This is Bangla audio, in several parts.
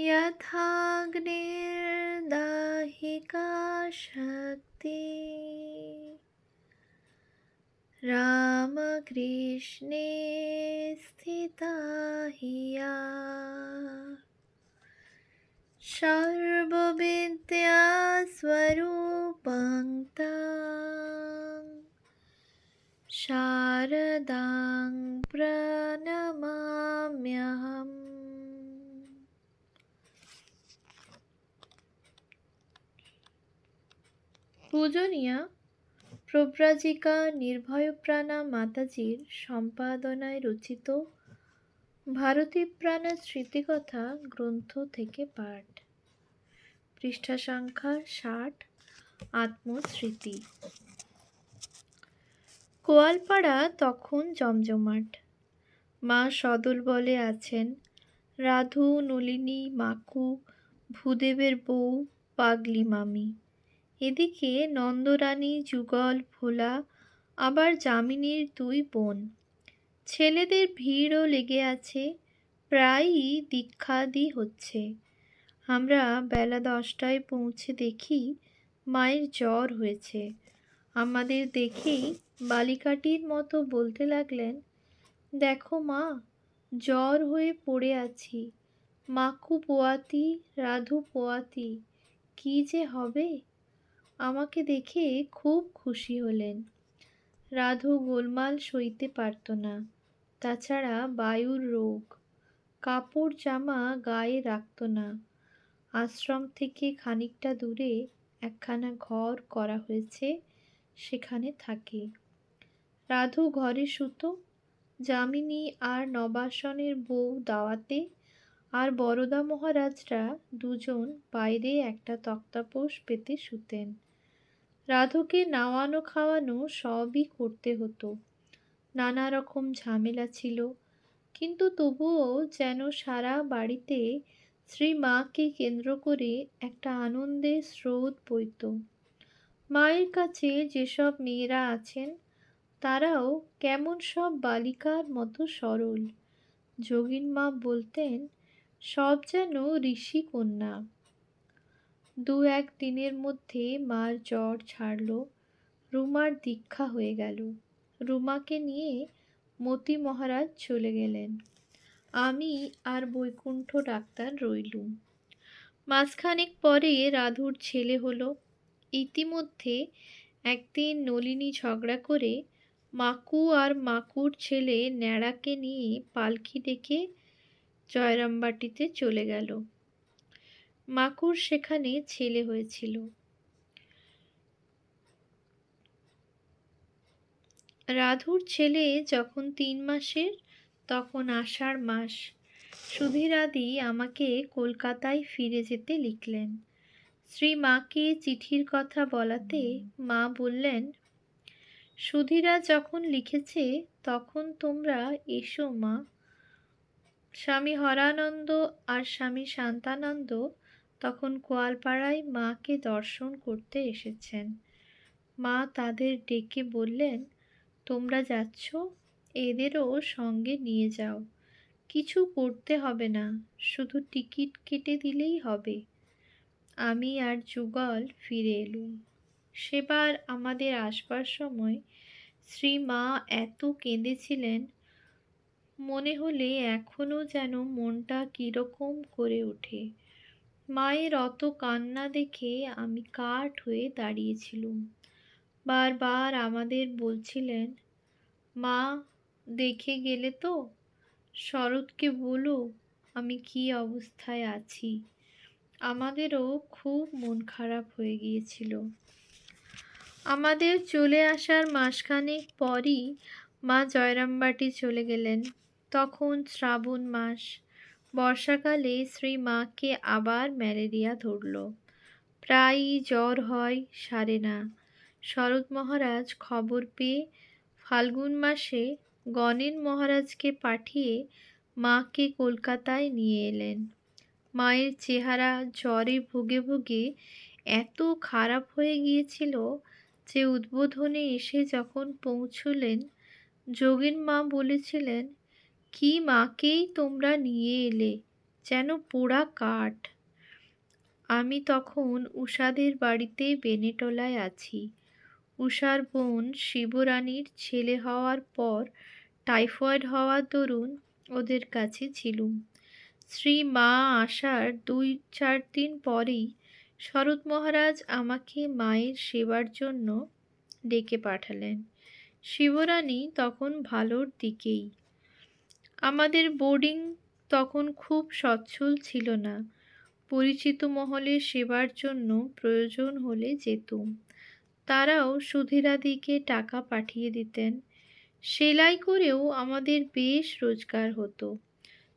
यथाग्निर्दाहिका शक्ति रामकृष्णे स्थिता हिया सर्वविद्यास्वरूपं तां शारदां प्रणमाम्यहम्। পূজনীয়া প্রব্রাজিকা নির্ভয়প্রাণা মাতাজির সম্পাদনায় রচিত ভারতী প্রাণা স্মৃতিকথা গ্রন্থ থেকে পাঠ। পৃষ্ঠা সংখ্যা ষাট, আত্মস্মৃতি। কোয়ালপাড়া তখন জমজমাট। মা সদল বলে আছেন, রাধু, নলিনী, মাকু, ভূদেবের বউ, পাগলি মামি। এদিকে নন্দরানী, যুগল, ভোলা, আবার যামিনীর দুই বোন। ছেলেদের ভিড়ও লেগে আছে, প্রায়ই দীক্ষাদি হচ্ছে। আমরা বেলা দশটায় পৌঁছে দেখি মায়ের জ্বর হয়েছে। আমাদের দেখেই বালিকাটির মতো বলতে লাগলেন, দেখো মা, জ্বর হয়ে পড়ে আছি। মাকু পোয়াতি, রাধু পোয়াতি, কি যে হবে? আমাকে দেখে খুব খুশি হলেন। রাধু গোলমাল সইতে পারত না। তাছাড়া বায়ুর রোগ। কাপড় জামা গায়ে রাখত না। আশ্রম থেকে খানিকটা দূরে একখানা ঘর করা হয়েছে, সেখানে থাকে। রাধু ঘরে সুতো যামিনী আর নবাসনের বউ দাওয়াতে আর বরদা মহারাজরা দুজন বাইরে একটা তক্তাপোষ পেতে শুতেন। রাধুকে নাওয়ানো খাওয়ানো সবই করতে হতো। নানা রকম ঝামেলা ছিল, কিন্তু তবুও যেন সারা বাড়িতে শ্রী মাকে কেন্দ্র করে একটা আনন্দের স্রোত বইত। মায়ের কাছে যেসব মেয়েরা আছেন, তারাও কেমন সব বালিকার মতো সরল। যোগিন মা বলতেন, সব যেন ঋষি কন্যা। দু এক দিনের মধ্যে মার জ্বর ছাড়ল। রুমার দীক্ষা হয়ে গেল। রুমাকে নিয়ে মতি মহারাজ চলে গেলেন। আমি আর বৈকুণ্ঠ ডাক্তার রইলুম। মাসখানেক পরে রাধুর ছেলে হলো। ইতিমধ্যে একদিন নলিনী ঝগড়া করে মাকু আর মাকুর ছেলে ন্যাড়াকে নিয়ে পালকি ডেকে জয়রামবাটিতে চলে গেল। মাকুর সেখানে ছেলে হয়েছিল। রাধুর ছেলে যখন তিন মাসের, তখন আষাঢ় মাস। সুধীরাদি আমাকে কলকাতায় ফিরে যেতে লিখলেন। শ্রী মাকে চিঠির কথা বলাতে মা বললেন, সুধীরা যখন লিখেছে, তখন তোমরা এসো মা। স্বামী হরানন্দ আর স্বামী শান্তানন্দ তখন কোয়ালপাড়ায় মাকে দর্শন করতে এসেছেন। মা তাদের ডেকে বললেন, তোমরা যাচ্ছ? এদেরও সঙ্গে নিয়ে যাও। কিছু করতে হবে না, শুধু টিকিট কেটে দিলেই হবে। আমি আর যুগল ফিরে এলুম। সেবার আমাদের আসবার সময় শ্রী মা এত কেঁদেছিলেন, মনে হলে এখনও যেন মনটা কীরকম করে ওঠে। মায়ের অত কান্না দেখে আমি কাঠ হয়ে দাঁড়িয়েছিলুম। বারবার আমাদের বলছিলেন, মা, দেখে গেলে তো? শরৎকে বলো, আমি কি অবস্থায় আছি? আমাদেরও খুব মন খারাপ হয়ে গিয়েছিল। আমাদের চলে আসার মাসখানেক পরই মা জয়রামবাটি চলে গেলেন। তখন শ্রাবণ মাস বর্ষাকালে শ্রী মাকে আবার ম্যালেরিয়া ধরল। প্রায়ই জ্বর হয়, সারে না। শরৎ মহারাজ খবর পেয়ে ফাল্গুন মাসে গণেন মহারাজকে পাঠিয়ে মাকে কলকাতায় নিয়ে এলেন। মায়ের চেহারা জ্বরে ভুগে ভুগে এত খারাপ হয়ে গিয়েছিল যে উদ্বোধনে এসে যখন পৌঁছলেন, যোগীন মা বলেছিলেন কি মাকেই তোমরা নিয়ে এলে? যেন পোড়া কাঠ। আমি তখন উষাদের বাড়িতে বেনেটলায় আছি। উষার বোন শিবরানীর ছেলে হওয়ার পর টাইফয়েড হওয়ার দরুন ওদের কাছে ছিলুম। শ্রী মা আসার দুই, চার দিন পরেই শরৎ মহারাজ আমাকে মায়ের সেবার জন্য ডেকে পাঠালেন। শিবরানী তখন ভালোর দিকেই আমাদের বোর্ডিং তখন খুব সচ্ছল ছিল না। পরিচিত মহলে সেবার জন্য প্রয়োজন হলে যেতুম। তারাও সুধীরাদিকে টাকা পাঠিয়ে দিতেন। সেলাই করেও আমাদের বেশ রোজগার হতো।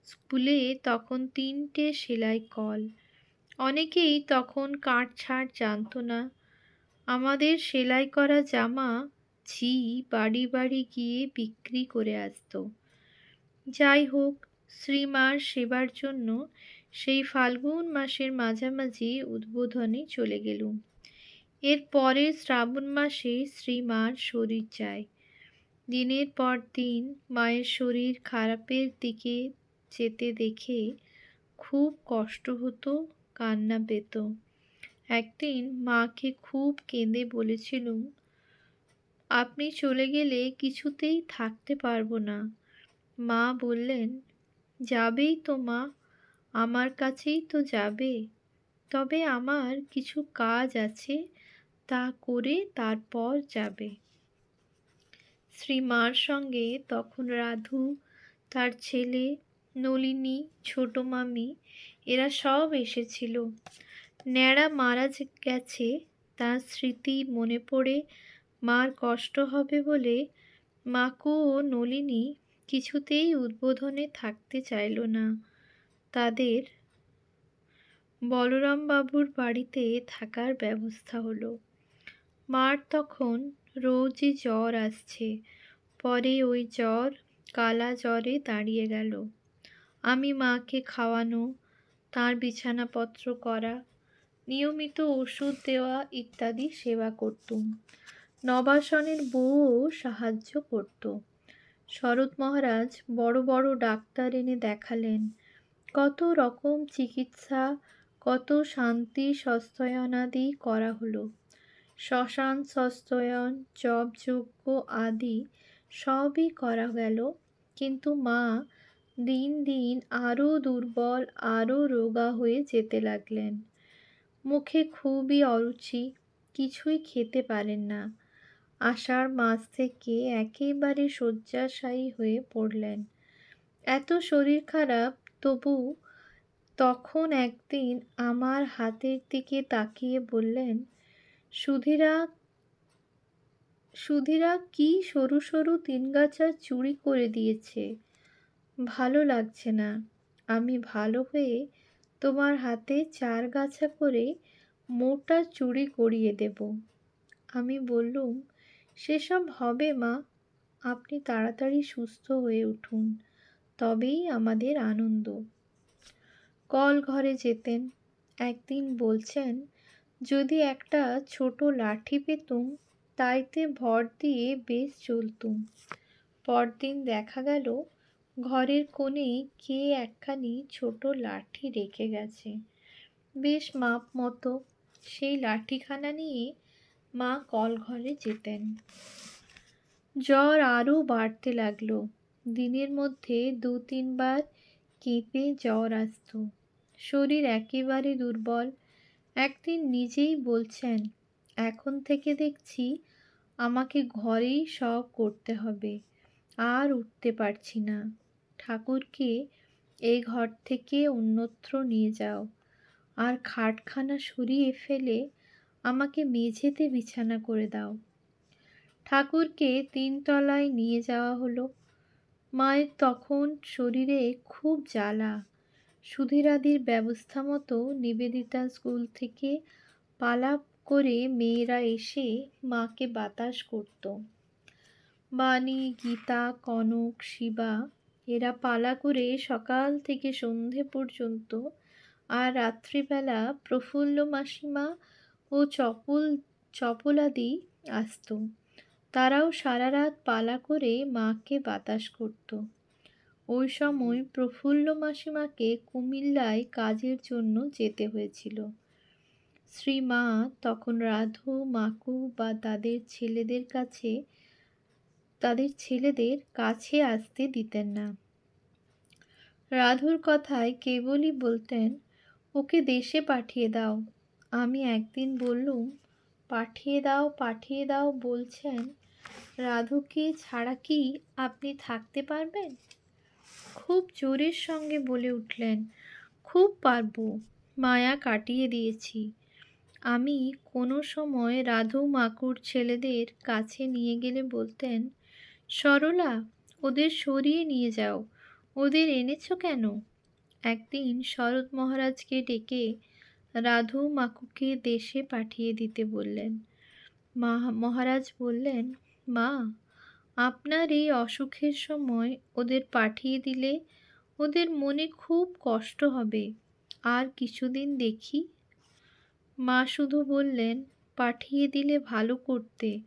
স্কুলে তখন তিনটে সেলাই কল। অনেকেই তখন কাটছাঁট জানতো না। আমাদের সেলাই করা জামা ঝি বাড়ি বাড়ি গিয়ে বিক্রি করে আসতো। যাই হোক, শ্রীমার সেবার জন্য সেই ফাল্গুন মাসের মাঝামাঝি উদ্বোধনে চলে গেলুম। এর পরে শ্রাবণ মাসে শ্রীমার শরীর যায়। দিনের পর দিন মায়ের শরীর খারাপের দিকে যেতে দেখে খুব কষ্ট হতো, কান্না পেত। একদিন মাকে খুব কেঁদে বলেছিলুম, আপনি চলে গেলে কিছুতেই থাকতে পারব না। মা বললেন, যাবেই তো মা, আমার কাছেই তো যাবে। তবে আমার কিছু কাজ আছে, তা করে তারপর যাবে। শ্রীমার সঙ্গে তখন রাধু, তার ছেলে, নলিনী, ছোট মামি, এরা সব এসেছিল। ন্যাড়া মারা গেছে, তার স্মৃতি মনে পড়ে, মার কষ্ট হবে বলে মাকু ও নলিনী কিছুতেই উদ্বোধনে থাকতে চাইল না। তাদের বলরামবাবুর বাড়িতে থাকার ব্যবস্থা হলো। মার তখন রোজই জ্বর আসছে। পরে ওই জ্বর কালা জ্বরে দাঁড়িয়ে গেল। আমি মাকে খাওয়ানো, তার বিছানাপত্র করা, নিয়মিত ওষুধ দেওয়া ইত্যাদি সেবা করতুম। নবাসনের বউও সাহায্য করত। শরৎ মহারাজ বড় বড় ডাক্তার এনে দেখালেন। কত রকম চিকিৎসা, কত শান্তি সস্তয়নাদি করা হলো। শ্মশান সস্তয়ন জপযজ্ঞ আদি সবই করা গেল। কিন্তু মা দিন দিন আরও দুর্বল আরও রোগা হয়ে যেতে লাগলেন। মুখে খুবই অরুচি, কিছুই খেতে পারেন না। আষাঢ় মাস থেকে একেবারে শয্যাশায়ী হয়ে পড়লেন। এত শরীর খারাপ, তবু তখন একদিন আমার হাতের দিকে তাকিয়ে বললেন, সুধীরা সুধীরা, কি সরু সরু তিনগাছা চুরি করে দিয়েছে? ভালো লাগছে না। আমি ভালো হয়ে তোমার হাতে চার গাছা করে মোটা চুড়ি করিয়ে দেব। আমি বললুম সেসব হবে মা। আপনি তাড়াতাড়ি সুস্থ হয়ে উঠুন, তবেই আমাদের আনন্দ। কল ঘরে যেতেন। একদিন বলছেন, যদি একটা ছোট লাঠি পেতুম, তাইতে ভর দিয়ে বেশ চলতুম। পরদিন দেখা গেল, ঘরের কোণে কে একখানি ছোট লাঠি রেখে গেছে। বেশ মাপ মতো, সেই লাঠিখানা নিয়ে মা কল ঘরে যেতেন। জ্বর আরও বাড়তে লাগল। দিনের মধ্যে দু তিনবার কেঁপে জ্বর আসত। শরীর একেবারে দুর্বল। একদিন নিজেই বলছেন, এখন থেকে দেখছি আমাকে ঘরেই সব করতে হবে। আর উঠতে পারছি না। ঠাকুরকে এই ঘর থেকে অন্যত্র নিয়ে যাও। আর খাটখানা সরিয়ে ফেলে আমাকে মেঝেতে বিছানা করে দাও। ঠাকুরকে তিনতলায় নিয়ে যাওয়া হলো। মায়ের তখন শরীরে খুব জ্বালা। সুধীরাদির ব্যবস্থা মতো নিবেদিতা স্কুল থেকে পালাপ করে মেয়েরা এসে মাকে বাতাস করত। বাণী, গীতা, কনক, শিবা, এরা পালা করে সকাল থেকে সন্ধে পর্যন্ত আর রাত্রিবেলা প্রফুল্ল মাসিমা ও চপল, চপলাদি আসতো। তারাও সারা রাত পালা করে মাকে বাতাস করত। ওই সময় প্রফুল্ল মাসিমাকে কুমিল্লায় কাজের জন্য যেতে হয়েছিল। শ্রীমা তখন রাধু, মাকু বা তাদের ছেলেদের কাছে, তাদের ছেলেদের কাছে আসতে দিতেন না। রাধুর কথায় কেবলই বলতেন, ওকে দেশে পাঠিয়ে দাও। আমি একদিন বললুম, পাঠিয়ে দাও পাঠিয়ে দাও, বলছেন, রাধুকে ছাড়া কি আপনি থাকতে পারবেন? খুব জোরের সঙ্গে বলে উঠলেন, খুব পারব, মায়া কাটিয়ে দিয়েছি। আমি কোনো সময় রাধু মাকুর ছেলেদের কাছে নিয়ে গেলে বলতেন, সরলা, ওদের সরিয়ে নিয়ে যাও, ওদের এনেছো কেন? একদিন শরৎ মহারাজকে ডেকে রাধু মাকুকে দেশে পাঠিয়ে দিতে বললেন। মা মহারাজ বললেন, মা, আপনার এই অসুখের সময় ওদের পাঠিয়ে দিলে ওদের মনে খুব কষ্ট হবে। আর কিছুদিন দেখি? মা শুধু বললেন, পাঠিয়ে দিলে ভালো করতে,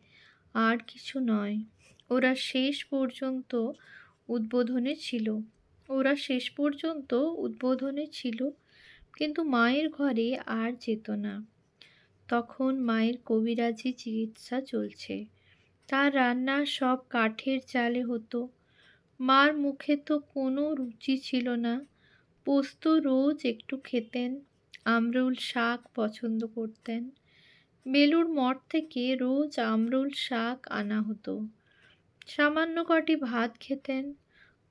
আর কিছু নয়। ওরা শেষ পর্যন্ত উদ্বোধনে ছিল। ওরা শেষ পর্যন্ত উদ্বোধনে ছিল কিন্তু মায়ের ঘরে আর যেত না। তখন মায়ের কবিরাজি চিকিৎসা চলছে। তার রান্না সব কাঠের চালে হতো। মার মুখে তো কোনো রুচি ছিল না। পোস্ত রোজ একটু খেতেন, আমরুল শাক পছন্দ করতেন। বেলুর মঠ থেকে রোজ আমরুল শাক আনা হতো। সামান্য কটি ভাত খেতেন।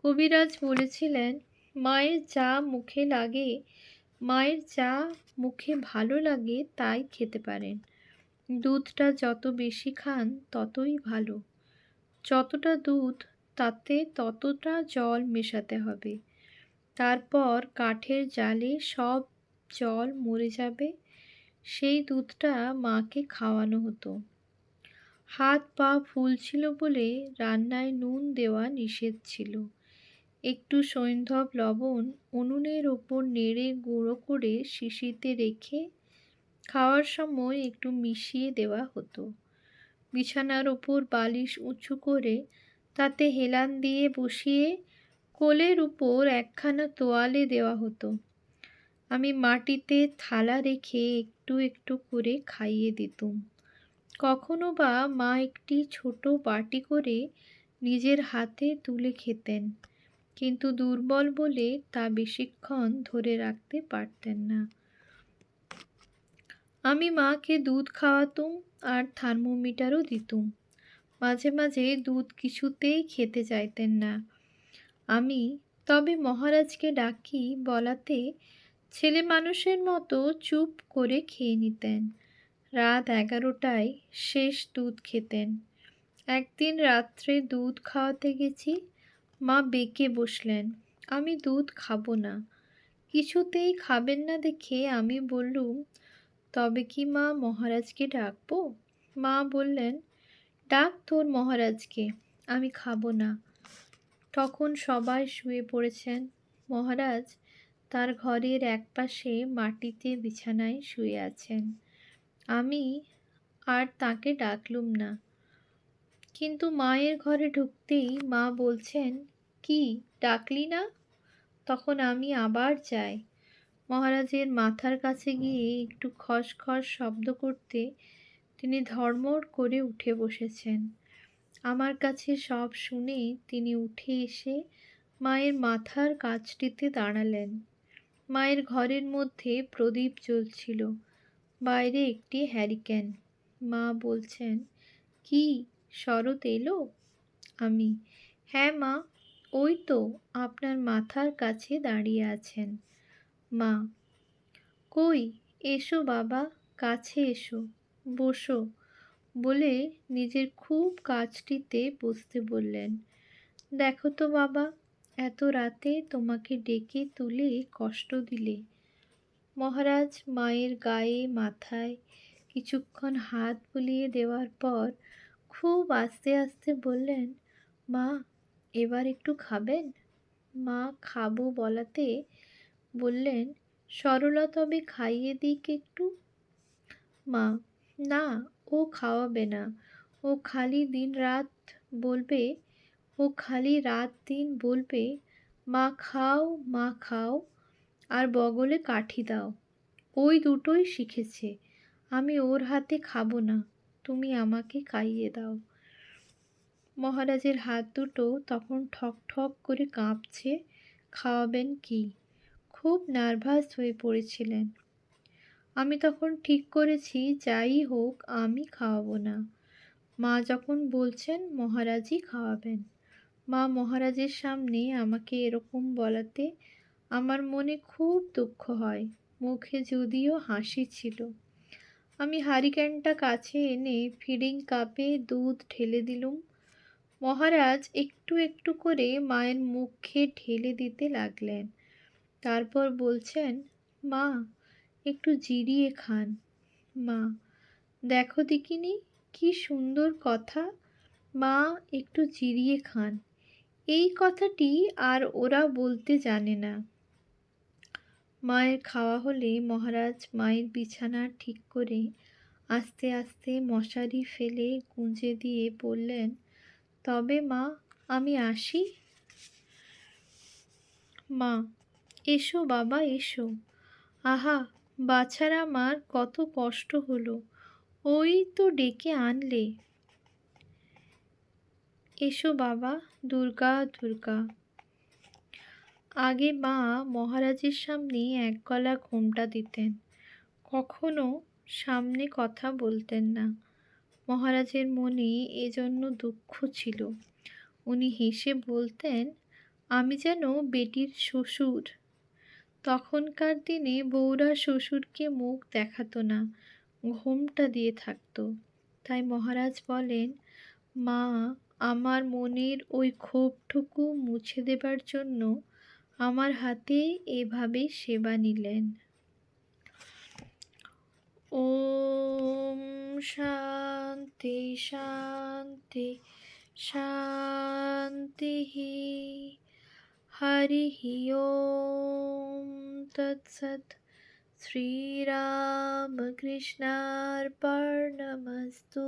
কবিরাজ বলেছিলেন, মায়ের যা মুখে লাগে মায়ের যা মুখে ভালো লাগে তাই খেতে পারেন। দুধটা যত বেশি খান ততই ভালো। যতটা দুধ তাতে ততটা জল মেশাতে হবে। তারপর কাঠের জালে সব জল মরে যাবে। সেই দুধটা মাকে খাওয়ানো হতো। হাত পা ফুলছিল বলে রান্নায় নুন দেওয়া নিষেধ ছিল। একটু সৈন্ধব লবণ উনুনের ওপর নেড়ে গুঁড়ো করে শিশিতে রেখে খাওয়ার সময় একটু মিশিয়ে দেওয়া হতো। বিছানার ওপর বালিশ উঁচু করে তাতে হেলান দিয়ে বসিয়ে কোলের উপর একখানা তোয়ালে দেওয়া হতো। আমি মাটিতে থালা রেখে একটু একটু করে খাইয়ে দিতুম। কখনো বা মা একটি ছোট বাটি করে নিজের হাতে তুলে খেতেন। কিন্তু দুর্বল বলে তা বেশিক্ষণ ধরে রাখতে পারতেন না। আমি মাকে দুধ খাওয়াতুম আর থার্মোমিটারও দিতুম। মাঝে মাঝে দুধ কিছুতেই খেতে চাইতেন না। আমি তবে মহারাজকে ডাকি বলাতে ছেলে মানুষের মতো চুপ করে খেয়ে নিতেন। রাত এগারোটায় শেষ দুধ খেতেন। একদিন রাত্রে দুধ খাওয়াতে গেছি মা বেঁকে বসলেন। আমি দুধ খাব না। কিছুতেই খাবেন না দেখে আমি বললুম, তবে কি মা মহারাজকে ডাকবো? মা বললেন, ডাক তোর মহারাজকে, আমি খাব না। তখন সবাই শুয়ে পড়েছেন। মহারাজ তার ঘরের একপাশে মাটিতে বিছানায় শুয়ে আছেন। আমি আর তাকে ডাকলুম না। কিন্তু মায়ের ঘরে ঢুকতেই মা বলছেন, কি, ডাকলি না? তখন আমি আবার যাই। মহারাজের মাথার কাছে গিয়ে একটু খসখস শব্দ করতে তিনি ধর্মর করে উঠে বসেছেন। আমার কাছে সব শুনে তিনি উঠে এসে মায়ের মাথার কাছটিতে দাঁড়ালেন। মায়ের ঘরের মধ্যে প্রদীপ জ্বলছিল। বাইরে একটি হ্যারিকেন। মা বলছেন, কি শরৎ এলো? আমি হ্যাঁ মা, ওই তো আপনার মাথার কাছে দাঁড়িয়ে আছেন। মা, কই, এসো বাবা, কাছে এসো, বসো। বলে নিজের খুব কাজটিতে বসতে বললেন। দেখো তো বাবা, এত রাতে তোমাকে ডেকে তুলে কষ্ট দিলে। মহারাজ মায়ের গায়ে, মাথায় কিছুক্ষণ হাত বুলিয়ে দেওয়ার পর খুব আস্তে আস্তে বললেন, মা, এবার একটু খাবেন? মা, খাব বলাতে। বললেন, সরলা তবে খাইয়ে দিক একটু? মা, না, ও খাওয়াবে না। ও খালি দিন রাত বলবে, ও খালি রাত দিন বলবে, মা, খাও মা, খাও, আর বগলে কাঠি দাও। ওই দুটোই শিখেছে। আমি ওর হাতে খাব না তুমি আমাকে খাইয়ে দাও। মহারাজের হাত দুটো তখন ঠক ঠক করে কাঁপছে, খাওয়াবেন কি? খুব নার্ভাস হয়ে পড়েছিলেন। আমি তখন ঠিক করেছি, যাই হোক, আমি খাওয়াবো না। মা যখন বলছেন, মহারাজই খাওয়াবেন। মা মহারাজের সামনে আমাকে এরকম বলাতে আমার মনে খুব দুঃখ হয়। মুখে যদিও হাসি ছিল। আমি হারিকেনটা কাছে এনে ফিডিং কাপে দুধ ঢেলে দিলুম। মহারাজ একটু একটু করে মায়ের মুখে ঢেলে দিতে লাগলেন। তারপর বলছেন, মা, একটু জিরিয়ে খান। মা, দেখো দেখিনি, কি সুন্দর কথা। মা, একটু জিরিয়ে খান। এই কথাটি আর ওরা বলতে জানে না। মায়ের খাওয়া হলে মহারাজ মায়ের বিছানা ঠিক করে আস্তে আস্তে মশারি ফেলে গুঁজে দিয়ে বললেন, তবে মা, আমি আসি? মা, এসো বাবা, এসো। আহা, বাছার আমার কত কষ্ট হলো, ওই তো ডেকে আনলে। এসো বাবা, দুর্গা দুর্গা। আগে মা মহারাজের সামনে এক গলা ঘোমটা দিতেন। কখনো সামনে কথা বলতেন না। মহারাজের মনে এজন্য দুঃখ ছিল। উনি হেসে বলতেন, আমি যেন বেটির শ্বশুর। তখনকার দিনে বউরা শ্বশুরকে মুখ দেখাতো না, ঘোমটা দিয়ে থাকতো। তাই মহারাজ বলেন, মা, আমার মনের ওই ক্ষোভটুকু মুছে দেবার জন্য আমার হাতে এভাবে সেবা নিলেন। ওম শান্তি শান্তি শান্তি হরি ওম তৎসৎ। শ্রীরামকৃষ্ণার্পণমস্তু।